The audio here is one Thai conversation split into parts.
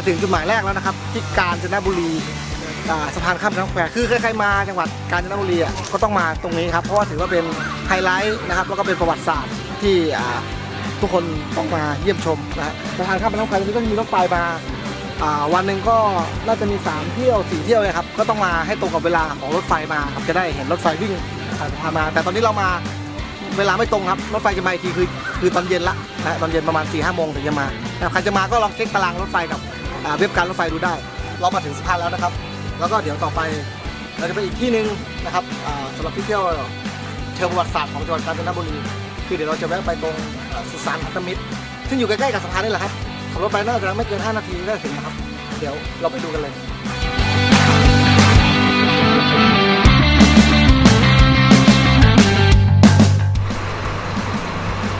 มาถึงจุดหมายแรกแล้วนะครับ ที่กาญจนบุรีสะพานข้ามน้ำแควคือใครๆมาจังหวัดกาญจนบุรีอะก็ต้องมาตรงนี้ครับเพราะว่าถือว่าเป็นไฮไลท์นะครับแล้วก็เป็นประวัติศาสตร์ที่ทุกคนต้องมาเยี่ยมชมนะฮะสะพานข้ามน้ำแควตรงนี้ก็จะมีรถไฟมาวันหนึ่งก็น่าจะมี 3 เที่ยว4เที่ยวเลยครับก็ต้องมาให้ตรงกับเวลาของรถไฟมาครับจะได้เห็นรถไฟวิ่งผ่านสะพามา แต่ตอนนี้เรามาเวลาไม่ตรงครับรถไฟจะมาอีกทีคือคือตอนเย็นละนะตอนเย็นประมาณ4ี่ห้าโมงถึงจะมาใครจะมาก็ลองเช็คตารางรถไฟกับ เว็บการรถไฟดูได้ เรามาถึงสะพานแล้วนะครับ แล้วก็เดี๋ยวต่อไปเราจะไปอีกที่หนึ่งนะครับสำหรับที่เที่ยวเชิงประวัติศาสตร์ของจังหวัดกาญจนบุรีคือเดี๋ยวเราจะแวะไปตรงสุสานพันธมิตร ซึ่งอยู่ใกล้ๆกับสะพานนี่แหละครับขับรถไปน่าจะไม่เกิน 5 นาทีก็ถึงนะครับ เดี๋ยวเราไปดูกันเลย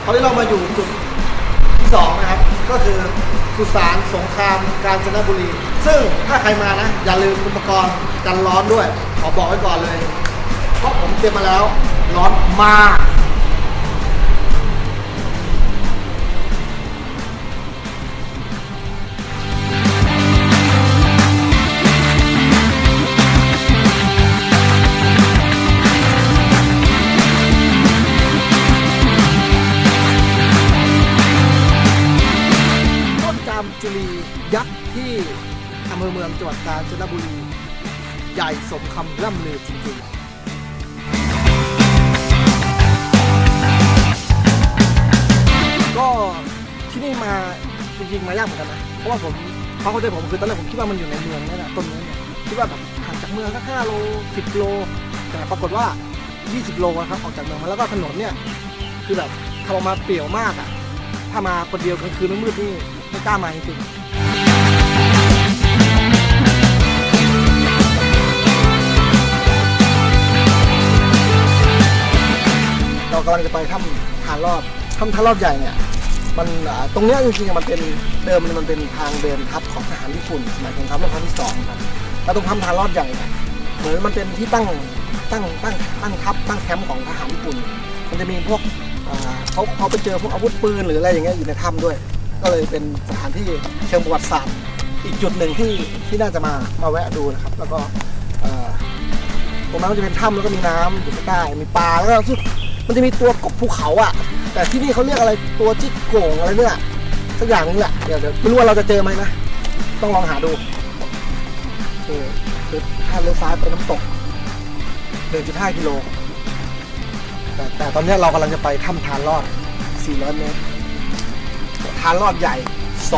ตอนนี้เรามาอยู่จุดที่สองนะครับ ก็คือสุสานสงครามกาญจนบุรี ซึ่งถ้าใครมานะ อย่าลืมอุปกรณ์กันร้อนด้วย ขอบอกไว้ก่อนเลย เพราะผมเตรียมมาแล้วร้อนมากำล่ำลือจริงๆก็ที่นี่มาจริงๆมายากเหมือนกันนะ เพราะว่าผมเขาเข้าใจผมคือตอนแรกผมคิดว่ามันอยู่ในเมืองนั่นแหละต้นนี้เนี่ยคิดว่าแบบห่างจากเมืองสัก5โล10โล แต่ปรากฏว่า 20 โลนะครับออกจากเมืองมาแล้วก็ถนนเนี่ยคือแบบทำออกมาเปรี่ยวมากอะถ้ามาคนเดียวกลางคืนมืดๆนี่ไม่กล้ามาจริงๆำลังจะไปถ้ำทานรอบถ้ำทานรอบใหญ่เนี่ยมันตรงเนี้ยจริงๆมันเป็นเดิมมันเป็นทางเดินทัพของทหารญี่ปุ่นสมัยสงครามโลกครั้งที่สองครับแล้วตรงถ้ำทานรอบใหญ่เหมือนมันเป็นที่ตั้งตั้งตั้งตั้งทัพตั้งแคมป์ของทหารญี่ปุ่น มันจะมีพวกเขาเขาไปเจอพวกอาวุธปืนหรืออะไรอย่างเงี้ยอยู่ในถ้ำด้วย ก็เลยเป็นสถานที่เชิงประวัติศาสตร์อีกจุดหนึ่งที่ที่น่าจะมามาแวะดูนะครับ แล้วก็ตรงนั้นก็จะเป็นถ้ำแล้วก็มีน้ำอยู่ใต้มีปลาแล้วก็ มันจะมีตัวกบภูเขาอะ แต่ที่นี่เขาเรียกอะไรตัวจิ๊กโก่งอะไรเนี่ยสักอย่างนึงแหละเดี๋ยวเดี๋ยวไม่รู้ว่าเราจะเจอไหมนะต้องลองหาดูโอเคือถ้าเลี้ยวซ้ายไปน้ำตก1.5กิโลแต่แต่ตอนนี้เรากำลังจะไปถ้ำทานรอด 400 เมตรทานรอดใหญ่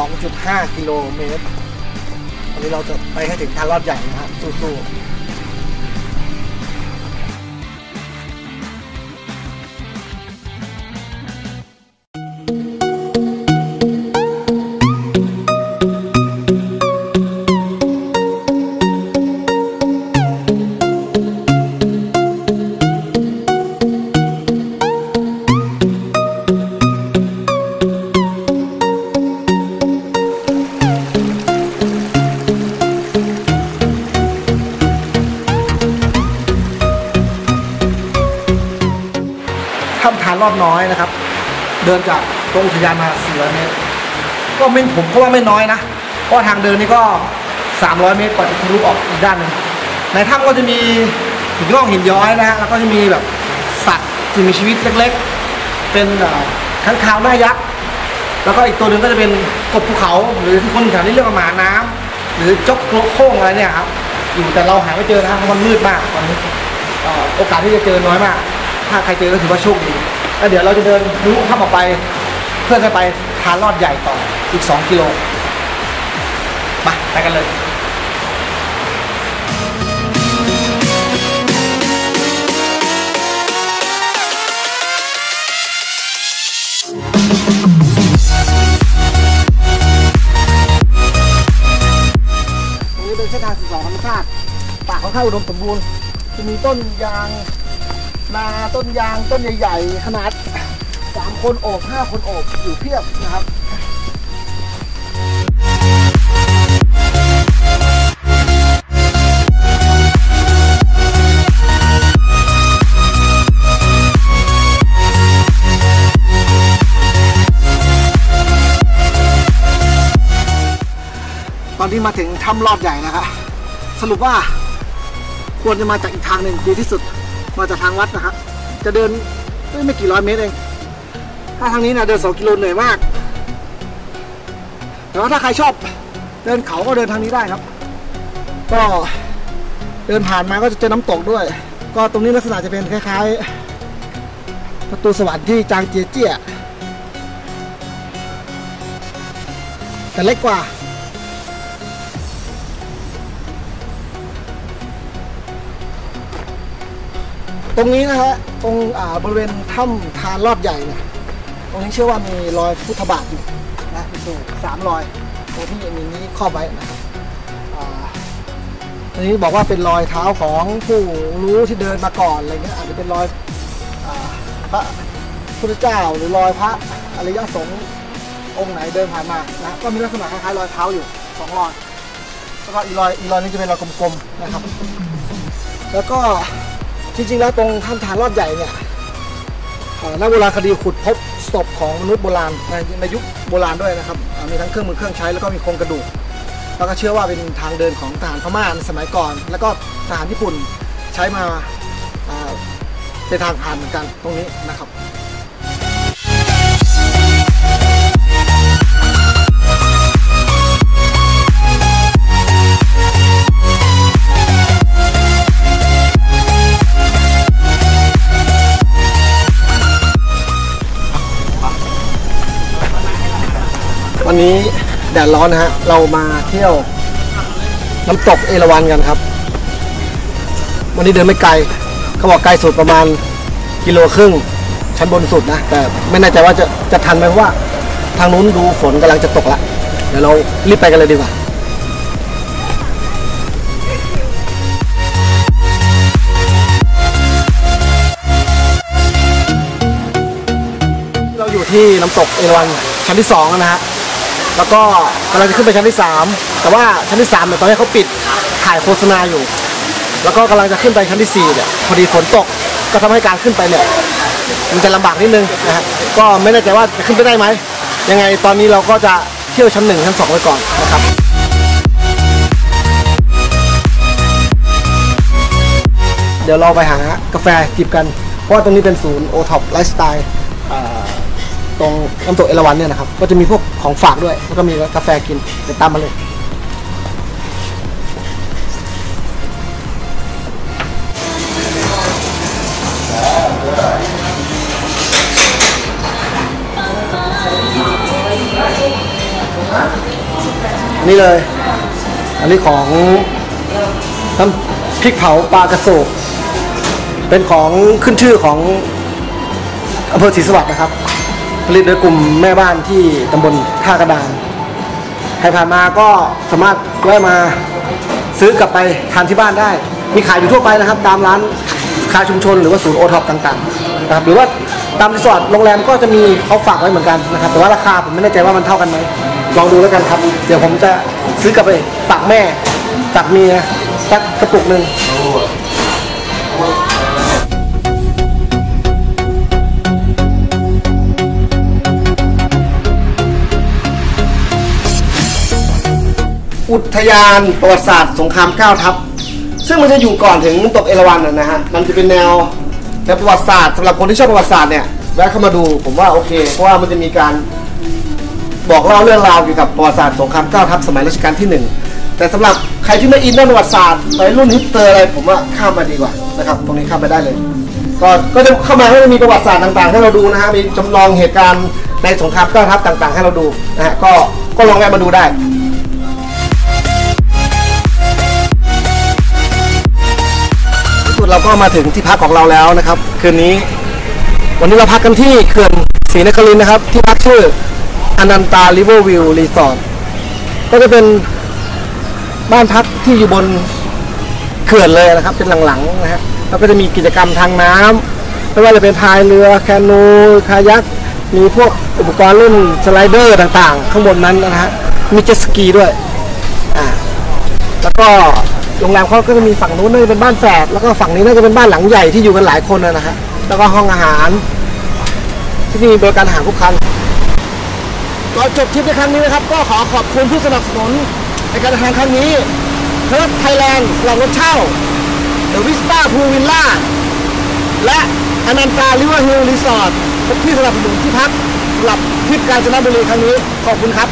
2.5 กิโลเมตรตอนนี้เราจะไปให้ถึงทานรอดใหญ่นะฮะสู้ๆ รอดน้อยนะครับ เดินจากตรงอุทยานมา400เมตรก็ไม่ผมก็ว่าไม่น้อยนะ เพราะทางเดินนี่ก็ 300 เมตรกว่าจะทะลุออกอีกด้านหนึ่งในถ้ำก็จะมีหินงอกหินย้อยนะฮะแล้วก็จะมีแบบสัตว์สิ่งมีชีวิตเล็กๆ เป็นข้างคาวหน้ายักษ์แล้วก็อีกตัวหนึ่งก็จะเป็นกบภูเขา หรือที่คนแถวนี้เรียกว่าหมาน้ำหรือจกโค้งอะไรเนี่ยครับอยู่แต่เราหาไม่เจอนะครับเพราะมันมืดมากตอนนี้โอกาสที่จะเจอน้อยมาก ถ้าใครเจอก็ถือว่าโชคดี แล้วเดี๋ยวเราจะเดินทะลุถ้ำออกไป เพื่อจะไปทานลอดใหญ่ต่ออีก 2 กิโลมาไปกันเลยตรงนี้เป็นเส้นทางสื่อสารธรรมชาติป่าค่อนข้างอุดมสมบูรณ์จะมีต้นยาง นาต้นยางต้นใหญ่ๆขนาดสามคนโอบห้าคนโอบอยู่เพียบนะครับอนี้มาถึงถ้ำรอบใหญ่นะครับ สรุปว่าควรจะมาจากอีกทางหนึ่งดีที่สุด มาจากทางวัดนะครับจะเดินไม่กี่ร้อยเมตรเอง ถ้าทางนี้นะเดินสองกิโลเหนื่อยมาก แต่ว่าถ้าใครชอบเดินเขาก็เดินทางนี้ได้ครับ ก็เดินผ่านมาก็จะเจอน้ำตกด้วย ก็ตรงนี้ลักษณะจะเป็นคล้าย ๆ ประตูสวรรค์ที่จางเจียเจียแต่เล็กกว่า ตรงนี้นะฮะตรงอ่าบริเวณถ้ำทานรอบใหญ่เนี่ยตรงนี้เชื่อว่ามีรอยพุทธบาทอยู่นะมีสูสามรอยตรงที่มีนี้ครอบไว้นะครับอ่าอันนี้บอกว่าเป็นรอยเท้าของผู้รู้ที่เดินมาก่อนอะไรเงี้ยอาจจะเป็นรอยอาพระพุทธเจ้าหรือรอยพระอริยสงฆ์องค์ไหนเดินผ่านมานะก็มีลักษณะคล้ายๆรอยเท้าอยู่สองรอยแล้วก็อีรอยอีรอยนึงจะเป็นรอยกลมๆนะครับ แล้วก็ จริงๆแล้วตรงถ้ำทานรอดใหญ่เนี่ยนักโบราณคดีขุดพบศพของมนุษย์โบราณในในยุคโบราณด้วยนะครับ มีทั้งเครื่องมือเครื่องใช้แล้วก็มีโครงกระดูก แล้วก็เชื่อว่าเป็นทางเดินของทหารพม่าสมัยก่อน แล้วก็ทหารญี่ปุ่นใช้มาอ่าเป็นทางผ่านเหมือนกันตรงนี้นะครับ แดดร้อนนะฮะ เรามาเที่ยวน้ำตกเอราวัณกันครับ วันนี้เดินไม่ไกล เขาบอกไกลสุดประมาณกิโลครึ่ง ชั้นบนสุดนะ แต่ไม่แน่ใจว่าจะจะทันไหมเพราะว่า ทางนู้นดูฝนกำลังจะตกละ เดี๋ยวเรารีบไปกันเลยดีกว่าเราอยู่ที่น้ำตกเอราวัณชั้นที่สองนะฮะ แล้วก็กำลังจะขึ้นไปชั้นที่สามแต่ว่าชั้นที่สามเนี่ยตอนนี้เขาปิดถ่ายโฆษณาอยู่ แล้วก็กำลังจะขึ้นไปชั้นที่สี่เนี่ยพอดีฝนตกก็ทำให้การขึ้นไปเนี่ยมันจะลำบากนิดนึงนะฮะก็ไม่แน่ใจว่าจะขึ้นไปได้ไหมยังไงตอนนี้เราก็จะเที่ยวชั้นหนึ่งชั้นสองไว้ก่อนนะครับ เดี๋ยวเราไปหากาแฟจิบกัน เพราะว่าตรงนี้เป็นศูนย์โอท็อปไลฟ์สไตล์ ตรงน้ำตกเอราวัณเนี่ยนะครับ ก็จะมีพวกของฝากด้วย แล้วก็มีกาแฟกิน เดี๋ยวตามมาเลยนี่เลย อันนี้ของน้ำพริกเผาปลากระโศกเป็นของขึ้นชื่อของอำเภอศรีสวัสดิ์นะครับ ผลิตโดยกลุ่มแม่บ้านที่ตำบลท่ากระดานใครผ่านมาก็สามารถแวะมาซื้อกลับไปทานที่บ้านได้ มีขายอยู่ทั่วไปนะครับ ตามร้านค้าชุมชนหรือว่าศูนย์โอท็อปต่างๆนะครับหรือว่าตามรีสอร์ทโรงแรมก็จะมีเขาฝากไว้เหมือนกันนะครับ แต่ว่าราคาผมไม่แน่ใจว่ามันเท่ากันไหมลองดูแล้วกันครับ เดี๋ยวผมจะซื้อกลับไปฝากแม่ฝากเมียสักกระปุกหนึ่ง อุทยานประวัติศาสตร์สงครามเก้าทัพ ซึ่งมันจะอยู่ก่อนถึงน้ำตกเอราวัณนะนะฮะ มันจะเป็นแนวแนวประวัติศาสตร์สำหรับคนที่ชอบประวัติศาสตร์เนี่ยแวะเข้ามาดูผมว่าโอเค เพราะว่ามันจะมีการบอกเล่าเรื่องราวเกี่ยวกับประวัติศาสตร์สงครามเก้าทัพสมัยรัชกาลที่หนึ่งแต่สำหรับใครที่ไม่อินเรื่องประวัติศาสตร์ในรุ่นฮิปสเตอร์อะไรผมว่าข้ามมาดีกว่านะครับตรงนี้ข้ามไปได้เลย ก็ก็จะเข้ามาก็จะมีประวัติศาสตร์ต่างๆ ให้เราดูนะฮะมีจำลองเหตุการณ์ในสงครามเก้าทัพต่าง ๆ ให้เราดูนะฮะก็ก็ลองแวะมาดูได้ เราก็มาถึงที่พักของเราแล้วนะครับ คืนนี้ วันนี้เราพักกันที่เขื่อนศรีนครินทร์นะครับ ที่พักชื่ออนันตาริเวอร์วิวรีสอร์ทก็จะเป็นบ้านพักที่อยู่บนเขื่อนเลยนะครับ เป็นหลังๆนะฮะแล้วก็จะมีกิจกรรมทางน้ำไม่ว่าจะเป็นพายเรือแคนูคายักมีพวกอุปกรณ์เล่นสไลเดอร์ต่างๆ ข้างบนนั้นนะฮะมีเจ็ตสกีด้วยอ่าแล้วก็ โรงแรมเขาก็จะมีฝั่งนู้นน่าจะเป็นบ้านแฝดแล้วก็ฝั่งนี้น่าจะเป็นบ้านหลังใหญ่ที่อยู่กันหลายคนนะฮะแล้วก็ห้องอาหาร ที่มีบริการอาหารทุกครั้งก่อนจบทริปในครั้งนี้นะครับ ก็ขอขอบคุณผู้สนับสนุนในการเดินทางครั้งนี้เพิร์ทไทยแลนด์หลังรถเช่าเดอะวิสตาพูลวิลล่าและอนันตาลิเวอร์ฮิลล์รีสอร์ทที่สนับสนุนที่พักสำหรับทริปกาญจนบุรีครั้งนี้ขอบคุณครับ